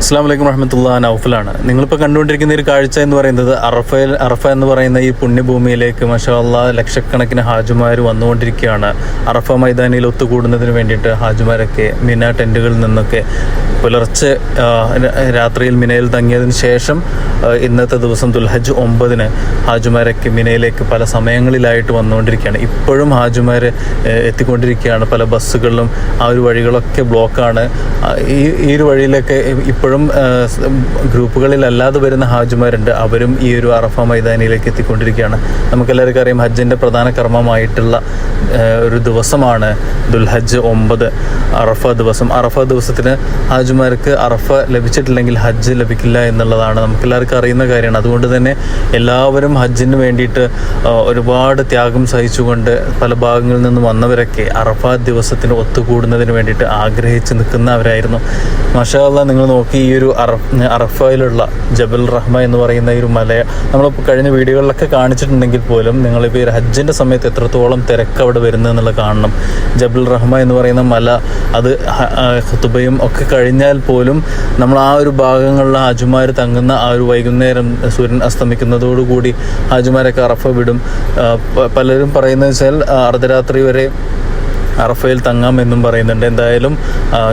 അസ്സാം വലൈക്കും വറഹമത്തുള്ള നൗഫലാണ്. നിങ്ങളിപ്പോൾ കണ്ടുകൊണ്ടിരിക്കുന്ന ഒരു കാഴ്ച എന്ന് പറയുന്നത് അറഫയിൽ അറഫ എന്ന് പറയുന്ന ഈ പുണ്യഭൂമിയിലേക്ക് മഷാല്ല ലക്ഷക്കണക്കിന് ഹാജുമാർ വന്നുകൊണ്ടിരിക്കുകയാണ്. അറഫ മൈതാനിയിൽ ഒത്തുകൂടുന്നതിന് വേണ്ടിയിട്ട് ഹാജുമാരൊക്കെ മിന ടെന്റുകളിൽ നിന്നൊക്കെ പുലർച്ചെ രാത്രിയിൽ മിനയിൽ തങ്ങിയതിന് ശേഷം ഇന്നത്തെ ദിവസം ദുൽഹജ് ഒമ്പതിന് ഹാജുമാരൊക്കെ മിനയിലേക്ക് പല സമയങ്ങളിലായിട്ട് വന്നുകൊണ്ടിരിക്കുകയാണ്. ഇപ്പോഴും ഹാജുമാർ എത്തിക്കൊണ്ടിരിക്കുകയാണ്. പല ബസ്സുകളിലും ആ ഒരു വഴികളൊക്കെ ബ്ലോക്കാണ്. ഈ ഈ ഒരു വഴിയിലൊക്കെ ഇപ്പോഴും ഗ്രൂപ്പുകളിൽ അല്ലാതെ വരുന്ന ഹാജിമാരുണ്ട്. അവരും ഈ ഒരു അറഫ മൈതാനിയിലേക്ക് എത്തിക്കൊണ്ടിരിക്കുകയാണ്. നമുക്കെല്ലാവർക്കും അറിയാം ഹജ്ജിന്റെ പ്രധാന കർമ്മമായിട്ടുള്ള ഒരു ദിവസമാണ് ദുൽഹജ്ജ് ഒമ്പത് അറഫ ദിവസം. അറഫ ദിവസത്തിന് ഹാജിമാർക്ക് അറഫ ലഭിച്ചിട്ടില്ലെങ്കിൽ ഹജ്ജ് ലഭിക്കില്ല എന്നുള്ളതാണ് നമുക്കെല്ലാവർക്കും അറിയുന്ന കാര്യമാണ് അതുകൊണ്ട് തന്നെ എല്ലാവരും ഹജ്ജിന് വേണ്ടിയിട്ട് ഒരുപാട് ത്യാഗം സഹിച്ചുകൊണ്ട് പല ഭാഗങ്ങളിൽ നിന്ന് വന്നവരൊക്കെ അറഫ ദിവസത്തിന് ഒത്തുകൂടുന്നതിന് വേണ്ടിയിട്ട് ആഗ്രഹിച്ച് നിൽക്കുന്നവരായിരുന്നു. മഷാല്ല നിങ്ങൾ നോക്കി ഈ ഒരു അറ അറഫയിലുള്ള ജബൽ റഹ്മ എന്ന് പറയുന്ന ഒരു മല നമ്മൾ കഴിഞ്ഞ വീഡിയോകളിലൊക്കെ കാണിച്ചിട്ടുണ്ടെങ്കിൽ പോലും നിങ്ങളിപ്പോൾ ഈ ഹജ്ജിന്റെ സമയത്ത് എത്രത്തോളം തിരക്ക് അവിടെ വരുന്നത് എന്നുള്ളത് കാണണം. ജബൽ റഹ്മ എന്ന് പറയുന്ന മല അത് ഹ- ഒക്കെ കഴിഞ്ഞാൽ പോലും നമ്മൾ ആ ഒരു ഭാഗങ്ങളിൽ ഹാജുമാർ തങ്ങുന്ന ആ ഒരു വൈകുന്നേരം സൂര്യൻ അസ്തമിക്കുന്നതോടുകൂടി ഹാജുമാരൊക്കെ അറഫ വിടും. പലരും പറയുന്നത് വെച്ചാൽ അർദ്ധരാത്രി വരെ അറഫയിൽ തങ്ങാം എന്നും പറയുന്നുണ്ട്. എന്തായാലും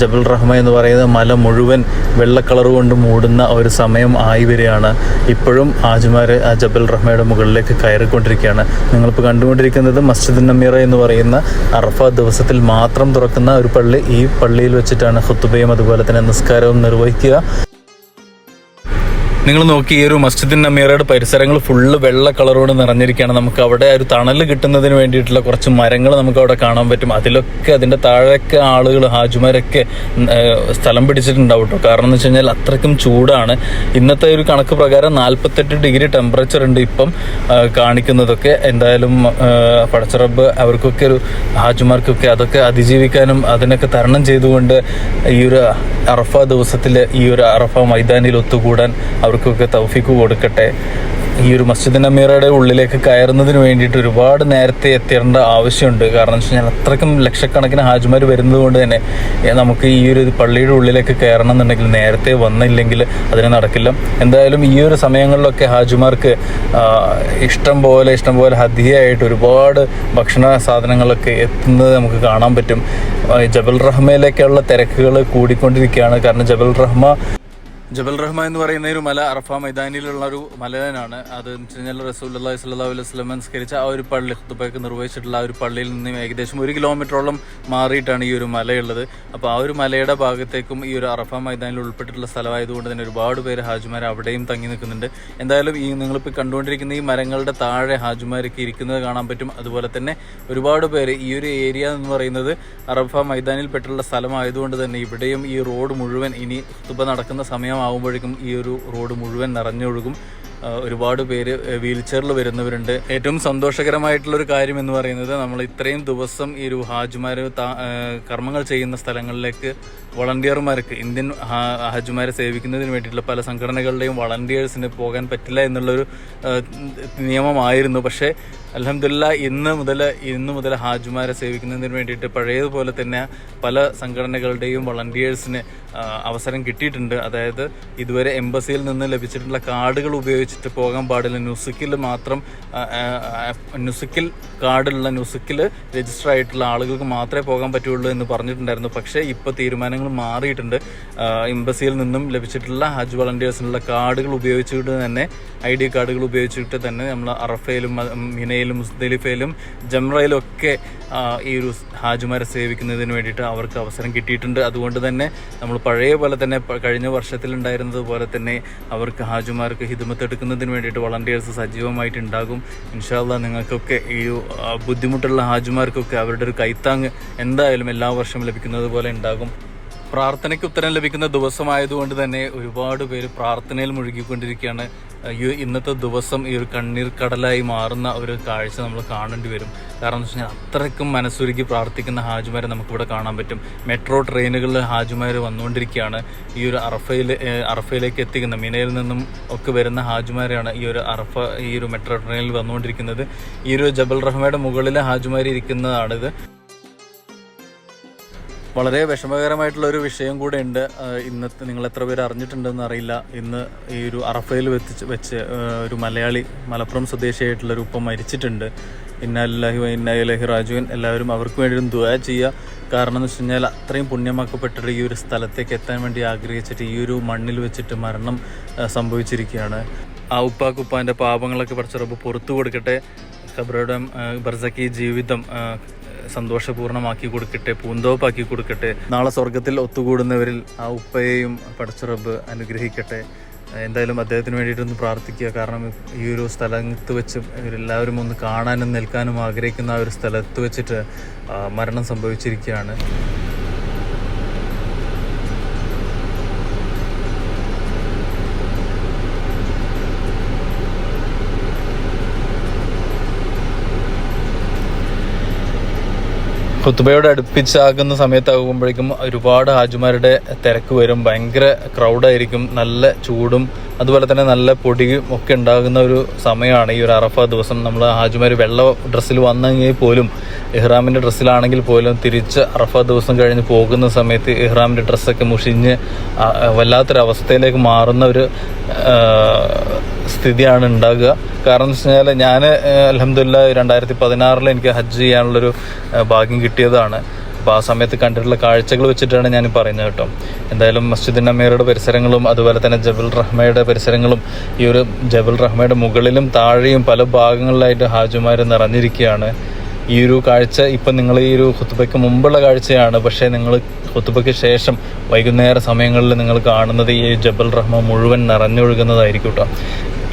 ജബൽ റഹ്മ എന്ന് പറയുന്ന മല മുഴുവൻ വെള്ള കളർ കൊണ്ട് മൂടുന്ന ഒരു സമയം ആയി വരികയാണ്. ഇപ്പോഴും ആജുമാർ ആ ജബൽ റഹ്മയുടെ മുകളിലേക്ക് കയറിക്കൊണ്ടിരിക്കുകയാണ്. നിങ്ങളിപ്പോൾ കണ്ടുകൊണ്ടിരിക്കുന്നത് മസ്ജിദ് നമീറ എന്ന് പറയുന്ന അറഫ ദിവസത്തിൽ മാത്രം തുറക്കുന്ന ഒരു പള്ളി ഈ പള്ളിയിൽ വെച്ചിട്ടാണ് ഹുത്തുബയും അതുപോലെ തന്നെ നിസ്കാരവും നിർവഹിക്കുക. നിങ്ങൾ നോക്കി ഈ ഒരു മസ്ജിദിൻ നമീറയുടെ പരിസരങ്ങൾ ഫുള്ള് വെള്ള കളറോട് നിറഞ്ഞിരിക്കുകയാണ്. നമുക്ക് അവിടെ ഒരു തണൽ കിട്ടുന്നതിന് വേണ്ടിയിട്ടുള്ള കുറച്ച് മരങ്ങൾ നമുക്ക് അവിടെ കാണാൻ പറ്റും. അതിലൊക്കെ അതിന്റെ താഴെയൊക്കെ ആളുകൾ ഹാജുമാരൊക്കെ സ്ഥലം പിടിച്ചിട്ടുണ്ടാവും കാരണം എന്ന് വെച്ച് കഴിഞ്ഞാൽ അത്രയ്ക്കും ചൂടാണ്. ഇന്നത്തെ ഒരു കണക്ക് പ്രകാരം നാൽപ്പത്തെട്ട് ഡിഗ്രി ടെമ്പറേച്ചർ ഉണ്ട് ഇപ്പം കാണിക്കുന്നതൊക്കെ. എന്തായാലും പടച്ചറബ് അവർക്കൊക്കെ ഒരു ഹാജുമാർക്കൊക്കെ അതൊക്കെ അതിജീവിക്കാനും അതിനൊക്കെ തരണം ചെയ്തുകൊണ്ട് ഈ ഒരു അറഫ ദിവസത്തിൽ ഈ ഒരു അറഫ മൈതാനിയിൽ ഒത്തുകൂടാൻ അവർക്കൊക്കെ തൗഫീക്ക് കൊടുക്കട്ടെ. ഈ ഒരു മസ്ജിദ് അമീറയുടെ ഉള്ളിലേക്ക് കയറുന്നതിന് വേണ്ടിയിട്ട് ഒരുപാട് നേരത്തെ എത്തേണ്ട ആവശ്യമുണ്ട്. കാരണം വെച്ച് കഴിഞ്ഞാൽ അത്രയ്ക്കും ലക്ഷക്കണക്കിന് ഹാജിമാർ വരുന്നത് കൊണ്ട് തന്നെ നമുക്ക് ഈ ഒരു പള്ളിയുടെ ഉള്ളിലേക്ക് കയറണം എന്നുണ്ടെങ്കിൽ നേരത്തെ വന്നില്ലെങ്കിൽ അതിന് നടക്കില്ല. എന്തായാലും ഈ ഒരു സമയങ്ങളിലൊക്കെ ഹാജിമാർക്ക് ഇഷ്ടം പോലെ ഇഷ്ടം പോലെ ഹദിയായിട്ട് ഒരുപാട് ഭക്ഷണ സാധനങ്ങളൊക്കെ എത്തുന്നത് നമുക്ക് കാണാൻ പറ്റും. ജബൽ റഹ്മയിലേക്കുള്ള തിരക്കുകൾ കൂടിക്കൊണ്ടിരിക്കുകയാണ്. കാരണം ജബൽ റഹ്മ ജബൽ റഹ്മ എന്ന് പറയുന്ന ഒരു മല അറഫ മൈതാനിയിലുള്ള ഒരു മലയാണ് അത് കഴിഞ്ഞാൽ റസൂൽ അള്ളാഹി അലൈഹി വസല്ലം നിസ്കരിച്ച ആ ഒരു പള്ളി ഹുത്തുബയ്ക്ക് നിർവഹിച്ചിട്ടുള്ള ആ ഒരു പള്ളിയിൽ നിന്ന് ഏകദേശം ഒരു കിലോമീറ്ററോളം മാറിയിട്ടാണ് ഈ ഒരു മലയുള്ളത്. അപ്പോൾ ആ ഒരു മലയുടെ ഭാഗത്തേക്കും ഈ ഒരു അറഫ മൈതാനിൽ ഉൾപ്പെട്ടിട്ടുള്ള സ്ഥലമായതുകൊണ്ട് തന്നെ ഒരുപാട് പേര് ഹാജിമാർ അവിടെയും തങ്ങി നിൽക്കുന്നുണ്ട്. എന്തായാലും ഈ നിങ്ങളിപ്പോൾ കണ്ടുകൊണ്ടിരിക്കുന്ന ഈ മരങ്ങളുടെ താഴെ ഹാജിമാരൊക്കെ ഇരിക്കുന്നത് കാണാൻ പറ്റും. അതുപോലെ തന്നെ ഒരുപാട് പേര് ഈ ഒരു ഏരിയ എന്ന് പറയുന്നത് അറഫ മൈതാനിൽ പെട്ടുള്ള സ്ഥലമായതുകൊണ്ട് തന്നെ ഇവിടെയും ഈ റോഡ് മുഴുവൻ ഇനി തുബ നടക്കുന്ന സമയമാകുമ്പോഴേക്കും ഈ ഒരു റോഡ് മുഴുവൻ നിറഞ്ഞൊഴുകും. ഒരുപാട് പേര് വീൽ ചെയറിൽ വരുന്നവരുണ്ട്. ഏറ്റവും സന്തോഷകരമായിട്ടുള്ള ഒരു കാര്യം എന്ന് പറയുന്നത് നമ്മൾ ഇത്രയും ദിവസം ഈ ഒരു ഹാജുമാർ കർമ്മങ്ങൾ ചെയ്യുന്ന സ്ഥലങ്ങളിലേക്ക് വളണ്ടിയർമാർക്ക് ഇന്ത്യൻ ഹാജുമാരെ സേവിക്കുന്നതിന് വേണ്ടിയിട്ടുള്ള പല സംഘടനകളുടെയും വളണ്ടിയേഴ്സിന് പോകാൻ പറ്റില്ല എന്നുള്ളൊരു നിയമമായിരുന്നു. പക്ഷേ അലഹമില്ല ഇന്ന് മുതൽ ഇന്ന് മുതൽ ഹാജുമാരെ സേവിക്കുന്നതിന് വേണ്ടിയിട്ട് പഴയതുപോലെ തന്നെ പല സംഘടനകളുടെയും വളണ്ടിയേഴ്സിന് അവസരം കിട്ടിയിട്ടുണ്ട്. അതായത് ഇതുവരെ എംബസിയിൽ നിന്ന് ലഭിച്ചിട്ടുള്ള കാർഡുകൾ ഉപയോഗിച്ചിട്ട് പോകാൻ പാടില്ല. നുസുക്കിൽ മാത്രം നുസുക്കിൽ കാർഡുള്ള നുസുക്കിൽ രജിസ്റ്റർ ആയിട്ടുള്ള ആളുകൾക്ക് മാത്രമേ പോകാൻ പറ്റുള്ളൂ എന്ന് പറഞ്ഞിട്ടുണ്ടായിരുന്നു. പക്ഷേ ഇപ്പോൾ തീരുമാനങ്ങൾ മാറിയിട്ടുണ്ട്. എംബസിയിൽ നിന്നും ലഭിച്ചിട്ടുള്ള ഹജ്ജ് വളണ്ടിയേഴ്സിനുള്ള കാർഡുകൾ ഉപയോഗിച്ചിട്ട് തന്നെ ഐ ഡി കാർഡുകൾ ഉപയോഗിച്ചിട്ട് തന്നെ നമ്മൾ അറഫയിലും മിനയിലും മുസ്ദലിഫയിലും ജംറയിലും ഒക്കെ ഈ ഒരു ഹാജുമാരെ സേവിക്കുന്നതിന് വേണ്ടിയിട്ട് അവർക്ക് അവസരം കിട്ടിയിട്ടുണ്ട്. അതുകൊണ്ട് തന്നെ നമ്മൾ പഴയ പോലെ തന്നെ കഴിഞ്ഞ വർഷത്തിൽ ഉണ്ടായിരുന്നത് പോലെ തന്നെ അവർക്ക് ഹാജുമാർക്ക് ഹിദമത്ത് എടുക്കുന്നതിന് വേണ്ടിയിട്ട് വളണ്ടിയേഴ്സ് സജീവമായിട്ട് ഉണ്ടാകും. ഇൻഷാല്ല നിങ്ങൾക്കൊക്കെ ഈ ബുദ്ധിമുട്ടുള്ള ഹാജുമാർക്കൊക്കെ അവരുടെ ഒരു കൈത്താങ് എന്തായാലും എല്ലാ വർഷവും ലഭിക്കുന്നത് പോലെ ഉണ്ടാകും. പ്രാർത്ഥനയ്ക്ക് ഉത്തരം ലഭിക്കുന്ന ദിവസമായതുകൊണ്ട് തന്നെ ഒരുപാട് പേര് പ്രാർത്ഥനയിൽ മുഴുകിക്കൊണ്ടിരിക്കുകയാണ്. ഇന്നത്തെ ദിവസം ഈ ഒരു കണ്ണീർ കടലായി മാറുന്ന ഒരു കാഴ്ച നമ്മൾ കാണേണ്ടി വരും. കാരണം എന്ന് വെച്ചാൽ അത്രയ്ക്കും മനസ്സുരുക്കി പ്രാർത്ഥിക്കുന്ന ഹാജിമാരെ നമുക്കിവിടെ കാണാൻ പറ്റും. മെട്രോ ട്രെയിനുകളിൽ ഹാജിമാർ വന്നുകൊണ്ടിരിക്കുകയാണ്. ഈ ഒരു അറഫയിൽ അറഫയിലേക്ക് എത്തിക്കുന്ന മിനയിൽ നിന്നും ഒക്കെ വരുന്ന ഹാജിമാരെയാണ് ഈ ഒരു അറഫ ഈ ഒരു മെട്രോ ട്രെയിനിൽ വന്നുകൊണ്ടിരിക്കുന്നത്. ഈ ഒരു ജബൽ റഹ്മയുടെ മുകളിലെ ഹാജിമാർ ഇരിക്കുന്നതാണിത് വളരെ വിഷമകരമായിട്ടുള്ള ഒരു വിഷയം കൂടെ ഉണ്ട്. ഇന്നത്തെ നിങ്ങൾ എത്ര പേര് അറിഞ്ഞിട്ടുണ്ടെന്ന് അറിയില്ല. ഇന്ന് ഈ ഒരു അറഫയിൽ വെച്ച് വെച്ച് ഒരു മലയാളി മലപ്പുറം സ്വദേശിയായിട്ടുള്ള ഒരു ഉപ്പ മരിച്ചിട്ടുണ്ട്. ഇന്നല്ലാഹി ഇന്നലഹി രാജുവൻ എല്ലാവരും അവർക്ക് വേണ്ടിയിട്ടും ദുആ ചെയ്യുക. കാരണം എന്ന് വെച്ച് കഴിഞ്ഞാൽ അത്രയും പുണ്യമാക്കപ്പെട്ടിട്ട് ഈ ഒരു സ്ഥലത്തേക്ക് എത്താൻ വേണ്ടി ആഗ്രഹിച്ചിട്ട് ഈ ഒരു മണ്ണിൽ വെച്ചിട്ട് മരണം സംഭവിച്ചിരിക്കുകയാണ്. ആ ഉപ്പാക്കുപ്പാന്റെ പാപങ്ങളൊക്കെ പറിച്ചറപ്പ് പുറത്തു കൊടുക്കട്ടെ. ഖബറുടെ ബർസക്കി ജീവിതം സന്തോഷപൂർണമാക്കി കൊടുക്കട്ടെ പൂന്തോപ്പാക്കി കൊടുക്കട്ടെ. നാളെ സ്വർഗത്തിൽ ഒത്തുകൂടുന്നവരിൽ ആ ഉപ്പയെയും പടച്ചുറബ് അനുഗ്രഹിക്കട്ടെ. എന്തായാലും അദ്ദേഹത്തിന് വേണ്ടിയിട്ടൊന്ന് പ്രാർത്ഥിക്കുക. കാരണം ഈ ഒരു സ്ഥലത്ത് വെച്ച് എല്ലാവരും ഒന്ന് കാണാനും നിൽക്കാനും ആഗ്രഹിക്കുന്ന ആ ഒരു സ്ഥലത്ത് വെച്ചിട്ട് മരണം സംഭവിച്ചിരിക്കുകയാണ്. ഖുത്തുബയോട് അടുപ്പിച്ചാകുന്ന സമയത്താകുമ്പോഴേക്കും ഒരുപാട് ഹാജിമാരുടെ തിരക്ക് വരും. ഭയങ്കര ക്രൗഡായിരിക്കും നല്ല ചൂടും അതുപോലെ തന്നെ നല്ല പൊടിയും ഒക്കെ ഉണ്ടാകുന്ന ഒരു സമയമാണ് ഈ ഒരു അറഫ ദിവസം. നമ്മൾ ഹാജിമാർ വെള്ള ഡ്രസ്സിൽ വന്നെങ്കിൽ പോലും ഇഹ്റാമിന്റെ ഡ്രസ്സിലാണെങ്കിൽ പോലും തിരിച്ച് അറഫ ദിവസം കഴിഞ്ഞ് പോകുന്ന സമയത്ത് ഇഹ്റാമിന്റെ ഡ്രസ്സൊക്കെ മുഷിഞ്ഞ് വല്ലാത്തൊരവസ്ഥയിലേക്ക് മാറുന്ന ഒരു സ്ഥിതിയാണ് ഉണ്ടാകുക. കാരണം എന്ന് വെച്ച് കഴിഞ്ഞാൽ ഞാൻ അലഹമില്ല രണ്ടായിരത്തി പതിനാറിൽ എനിക്ക് ഹജ്ജ് ചെയ്യാനുള്ളൊരു ഭാഗ്യം ഭാഗ്യം കിട്ടിയതാണ്. അപ്പോൾ ആ സമയത്ത് കണ്ടിട്ടുള്ള കാഴ്ചകൾ വെച്ചിട്ടാണ് ഞാൻ പറയുന്നത് കേട്ടോ. എന്തായാലും മസ്ജിദിൻ അമീറയുടെ പരിസരങ്ങളും അതുപോലെ തന്നെ ജബൽ റഹ്മയുടെ പരിസരങ്ങളും ഈ ഒരു ജബൽ റഹ്മയുടെ മുകളിലും താഴെയും പല ഭാഗങ്ങളിലായിട്ട് ഹാജുമാർ നിറഞ്ഞിരിക്കുകയാണ്. ഈ ഒരു കാഴ്ച ഇപ്പം നിങ്ങൾ ഈ ഒരു ഹുത്തുബയ്ക്ക് മുമ്പുള്ള കാഴ്ചയാണ്. പക്ഷേ നിങ്ങൾ ഹുത്തുബയ്ക്ക് ശേഷം വൈകുന്നേര സമയങ്ങളിൽ നിങ്ങൾ കാണുന്നത് ഈ ജബൽ റഹ്മ മുഴുവൻ നിറഞ്ഞൊഴുകുന്നതായിരിക്കും കേട്ടോ.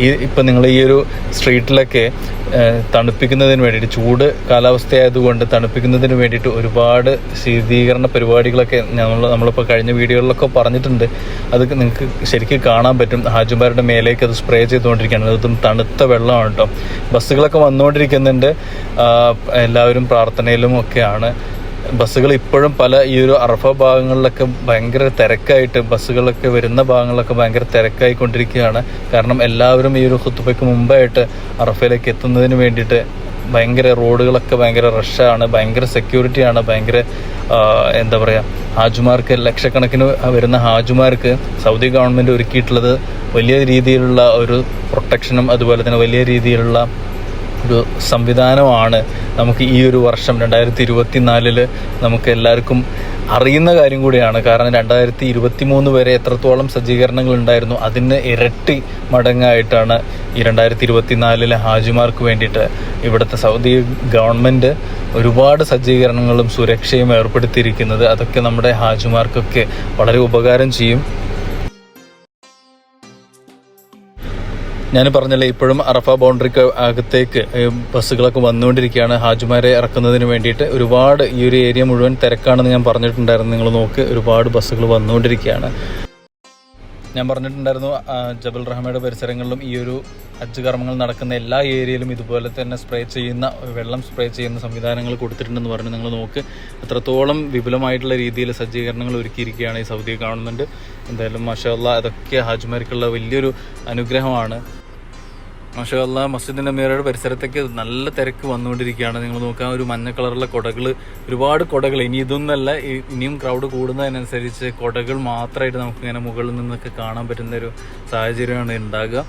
ഈ ഇപ്പം നിങ്ങൾ ഈ ഒരു സ്ട്രീറ്റിലൊക്കെ തണുപ്പിക്കുന്നതിന് വേണ്ടിയിട്ട് ചൂട് കാലാവസ്ഥയായതുകൊണ്ട് തണുപ്പിക്കുന്നതിന് വേണ്ടിയിട്ട് ഒരുപാട് ശീതീകരണ പരിപാടികളൊക്കെ നമ്മൾ നമ്മളിപ്പോൾ കഴിഞ്ഞ വീഡിയോകളിലൊക്കെ പറഞ്ഞിട്ടുണ്ട്. അത് നിങ്ങൾക്ക് ശരിക്കും കാണാൻ പറ്റും. ഹാജുമാരുടെ മേലേക്ക് അത് സ്പ്രേ ചെയ്തുകൊണ്ടിരിക്കുകയാണ്. അതും തണുത്ത വെള്ളമാണ് കേട്ടോ. ബസ്സുകളൊക്കെ വന്നുകൊണ്ടിരിക്കുന്നുണ്ട്. എല്ലാവരും പ്രാർത്ഥനയിലും ഒക്കെയാണ്. ബസ്സുകൾ ഇപ്പോഴും പല ഈ ഒരു അറഫ ഭാഗങ്ങളിലൊക്കെ ഭയങ്കര തിരക്കായിട്ട് ബസ്സുകളൊക്കെ വരുന്ന ഭാഗങ്ങളിലൊക്കെ ഭയങ്കര തിരക്കായി കൊണ്ടിരിക്കുകയാണ് കാരണം എല്ലാവരും ഈ ഒരു ഹുത്തുബയ്ക്ക് മുമ്പായിട്ട് അറഫയിലേക്ക് എത്തുന്നതിന് വേണ്ടിയിട്ട് ഭയങ്കര റോഡുകളൊക്കെ ഭയങ്കര റഷാണ് ഭയങ്കര സെക്യൂരിറ്റിയാണ് ഭയങ്കര എന്താ പറയുക ഹാജുമാർക്ക് ലക്ഷക്കണക്കിന് വരുന്ന ഹാജുമാർക്ക് സൗദി ഗവൺമെന്റ് ഒരുക്കിയിട്ടുള്ളത് വലിയ രീതിയിലുള്ള ഒരു പ്രൊട്ടക്ഷനും അതുപോലെ തന്നെ വലിയ രീതിയിലുള്ള ഒരു സംവിധാനമാണ് നമുക്ക് ഈ ഒരു വർഷം രണ്ടായിരത്തി ഇരുപത്തി നാലിൽ നമുക്ക് എല്ലാവർക്കും അറിയുന്ന കാര്യം കൂടിയാണ്. കാരണം രണ്ടായിരത്തി ഇരുപത്തി മൂന്ന് വരെ എത്രത്തോളം സജ്ജീകരണങ്ങൾ ഉണ്ടായിരുന്നു അതിന് ഇരട്ടി മടങ്ങായിട്ടാണ് ഈ രണ്ടായിരത്തി ഇരുപത്തി നാലിലെ ഹാജിമാർക്ക് വേണ്ടിയിട്ട് ഇവിടുത്തെ സൗദി ഗവൺമെന്റ് ഒരുപാട് സജ്ജീകരണങ്ങളും സുരക്ഷയും ഏർപ്പെടുത്തിയിരിക്കുന്നത്. അതൊക്കെ നമ്മുടെ ഹാജിമാർക്കൊക്കെ വളരെ ഉപകാരം ചെയ്യും. ഞാൻ പറഞ്ഞല്ലേ ഇപ്പോഴും അറഫ ബൗണ്ടറിക്ക് അകത്തേക്ക് ബസ്സുകളൊക്കെ വന്നുകൊണ്ടിരിക്കുകയാണ്. ഹാജുമാരെ ഇറക്കുന്നതിന് വേണ്ടിയിട്ട് ഒരുപാട് ഈ ഒരു ഏരിയ മുഴുവൻ തിരക്കാണെന്ന് ഞാൻ പറഞ്ഞിട്ടുണ്ടായിരുന്നു. നിങ്ങൾ നോക്ക് ഒരുപാട് ബസ്സുകൾ വന്നുകൊണ്ടിരിക്കുകയാണ്. ഞാൻ പറഞ്ഞിട്ടുണ്ടായിരുന്നു ജബൽ റഹ്മയുടെ പരിസരങ്ങളിലും ഈ ഒരു ഹജ്ജ് കർമ്മങ്ങൾ നടക്കുന്ന എല്ലാ ഏരിയയിലും ഇതുപോലെ തന്നെ സ്പ്രേ ചെയ്യുന്ന വെള്ളം സ്പ്രേ ചെയ്യുന്ന സംവിധാനങ്ങൾ കൊടുത്തിട്ടുണ്ടെന്ന് പറഞ്ഞു. നിങ്ങൾ നോക്ക് എത്രത്തോളം വിപുലമായിട്ടുള്ള രീതിയിൽ സജ്ജീകരണങ്ങൾ ഒരുക്കിയിരിക്കുകയാണ് ഈ സൗദി കാണുന്നുണ്ട്. എന്തായാലും മഷാല്ല അതൊക്കെ ഹാജിമാർക്കുള്ള വലിയൊരു അനുഗ്രഹമാണ്. മാഷല്ല മസ്ജിദിന്റെ മേരയുടെ പരിസരത്തേക്ക് നല്ല തിരക്ക് വന്നുകൊണ്ടിരിക്കുകയാണ്. നിങ്ങൾ നോക്കാൻ ഒരു മഞ്ഞ കളറുള്ള കൊടകൾ ഒരുപാട് കൊടകൾ ഇനി ഇതൊന്നല്ല ഇനിയും ക്രൗഡ് കൂടുന്നതിനനുസരിച്ച് കുടകൾ മാത്രമായിട്ട് നമുക്ക് ഇങ്ങനെ മുകളിൽ നിന്നൊക്കെ കാണാൻ പറ്റുന്ന ഒരു സാഹചര്യമാണ് ഉണ്ടാകുക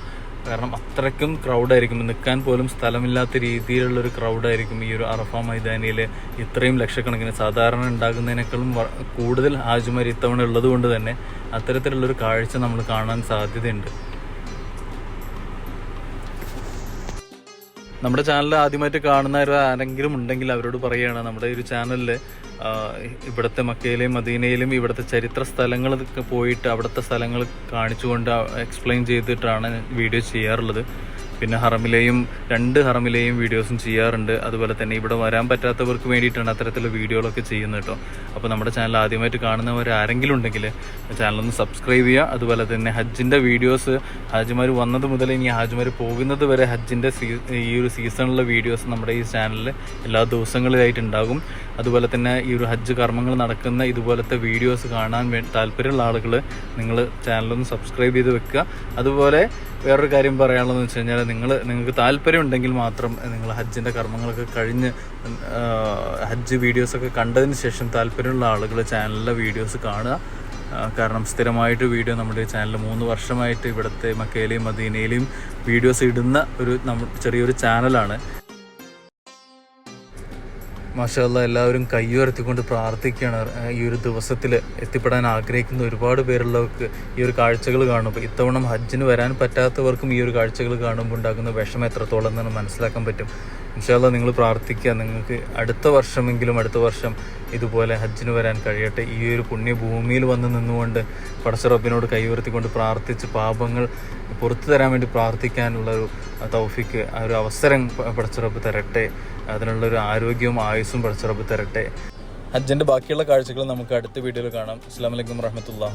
കാരണം അത്രയ്ക്കും ക്രൗഡായിരിക്കും നിൽക്കാൻ പോലും സ്ഥലമില്ലാത്ത രീതിയിലുള്ളൊരു ക്രൗഡായിരിക്കും ഈ ഒരു അറഫ മൈതാനിയിൽ ഇത്രയും ലക്ഷക്കണക്കിന് സാധാരണ ഉണ്ടാകുന്നതിനേക്കാളും കൂടുതൽ ഹാജിമാർ ഇത്തവണ ഉള്ളത് കൊണ്ട് തന്നെ അത്തരത്തിലുള്ളൊരു കാഴ്ച നമ്മൾ കാണാൻ സാധ്യതയുണ്ട്. നമ്മുടെ ചാനൽ ആദ്യമായിട്ട് കാണുന്ന ആരെങ്കിലും ഉണ്ടെങ്കിൽ അവരോട് പറയുകയാണ് നമ്മുടെ ഒരു ചാനലിൽ ഇവിടുത്തെ മക്കയിലെയും മദീനയിലും ഇവിടുത്തെ ചരിത്ര സ്ഥലങ്ങളൊക്കെ പോയിട്ട് അവിടുത്തെ സ്ഥലങ്ങൾ കാണിച്ചുകൊണ്ട് എക്സ്പ്ലെയിൻ ചെയ്തിട്ടാണ് വീഡിയോ ചെയ്യാറുള്ളത്. പിന്നെ ഹറമിലെയും രണ്ട് ഹറമിലെയും വീഡിയോസും ചെയ്യാറുണ്ട്. അതുപോലെ തന്നെ ഇവിടെ വരാൻ പറ്റാത്തവർക്ക് വേണ്ടിയിട്ടാണ് അത്തരത്തിലുള്ള വീഡിയോകളൊക്കെ ചെയ്യുന്നത് കേട്ടോ. അപ്പോൾ നമ്മുടെ ചാനൽ ആദ്യമായിട്ട് കാണുന്നവർ ആരെങ്കിലും ഉണ്ടെങ്കിൽ ചാനലൊന്ന് സബ്സ്ക്രൈബ് ചെയ്യുക. അതുപോലെ തന്നെ ഹജ്ജിന്റെ വീഡിയോസ് ഹാജിമാർ വന്നത് മുതൽ ഇനി ഹാജിമാർ പോകുന്നത് വരെ ഹജ്ജിന്റെ ഈ ഒരു സീസണിലെ വീഡിയോസ് നമ്മുടെ ഈ ചാനലിൽ എല്ലാ ദിവസങ്ങളിലായിട്ട് ഉണ്ടാകും. അതുപോലെ തന്നെ ഈ ഒരു ഹജ്ജ് കർമ്മങ്ങൾ നടക്കുന്ന ഇതുപോലത്തെ വീഡിയോസ് കാണാൻ താല്പര്യമുള്ള ആളുകൾ നിങ്ങൾ ചാനലൊന്ന് സബ്സ്ക്രൈബ് ചെയ്ത് വെക്കുക. അതുപോലെ വേറൊരു കാര്യം പറയാനുള്ളതെന്ന് വെച്ച് കഴിഞ്ഞാൽ നിങ്ങൾ നിങ്ങൾക്ക് താല്പര്യം ഉണ്ടെങ്കിൽ മാത്രം നിങ്ങൾ ഹജ്ജിന്റെ കർമ്മങ്ങളൊക്കെ കഴിഞ്ഞ് ഹജ്ജ് വീഡിയോസൊക്കെ കണ്ടതിന് ശേഷം താല്പര്യമുള്ള ആളുകൾ ചാനലിലെ വീഡിയോസ് കാണുക. കാരണം സ്ഥിരമായിട്ട് വീഡിയോ നമ്മുടെ ചാനലിൽ മൂന്ന് വർഷമായിട്ട് ഇവിടുത്തെ മക്കയിലെയും മദീനയിലെയും വീഡിയോസ് ഇടുന്ന ഒരു നമ്മ ചെറിയൊരു ചാനലാണ് മാഷല്ല എല്ലാവരും കയ്യുയർത്തിക്കൊണ്ട് പ്രാർത്ഥിക്കുകയാണ്. ഈ ഒരു ദിവസത്തിൽ എത്തിപ്പെടാൻ ആഗ്രഹിക്കുന്ന ഒരുപാട് പേരുള്ളവർക്ക് ഈ ഒരു കാഴ്ചകൾ കാണുമ്പോൾ ഇത്തവണ ഹജ്ജിന് വരാൻ പറ്റാത്തവർക്കും ഈ ഒരു കാഴ്ചകൾ കാണുമ്പോൾ ഉണ്ടാകുന്ന വിഷമം എത്രത്തോളം എന്ന് മനസ്സിലാക്കാൻ പറ്റും. ഇൻഷാല്ല നിങ്ങൾ പ്രാർത്ഥിക്കുക. നിങ്ങൾക്ക് അടുത്ത വർഷമെങ്കിലും അടുത്ത വർഷം ഇതുപോലെ ഹജ്ജിന് വരാൻ കഴിയട്ടെ. ഈ ഒരു പുണ്യഭൂമിയിൽ വന്ന് നിന്നുകൊണ്ട് പടച്ചറബിനോട് കൈവർത്തിക്കൊണ്ട് പ്രാർത്ഥിച്ച് പാപങ്ങൾ പുറത്തു തരാൻ വേണ്ടി പ്രാർത്ഥിക്കാനുള്ള ഒരു തൗഫിക്ക് ആ ഒരു അവസരം പടച്ചറബ് തരട്ടെ. അതിനുള്ള ഒരു ആരോഗ്യവും ആയുസ്സും പടച്ചറബ് തരട്ടെ. ഹജ്ജിന്റെ ബാക്കിയുള്ള കാഴ്ചകൾ നമുക്ക് അടുത്ത വീഡിയോയിൽ കാണാം. അസ്സാം വലൈക്കും വറഹമത്തുള്ള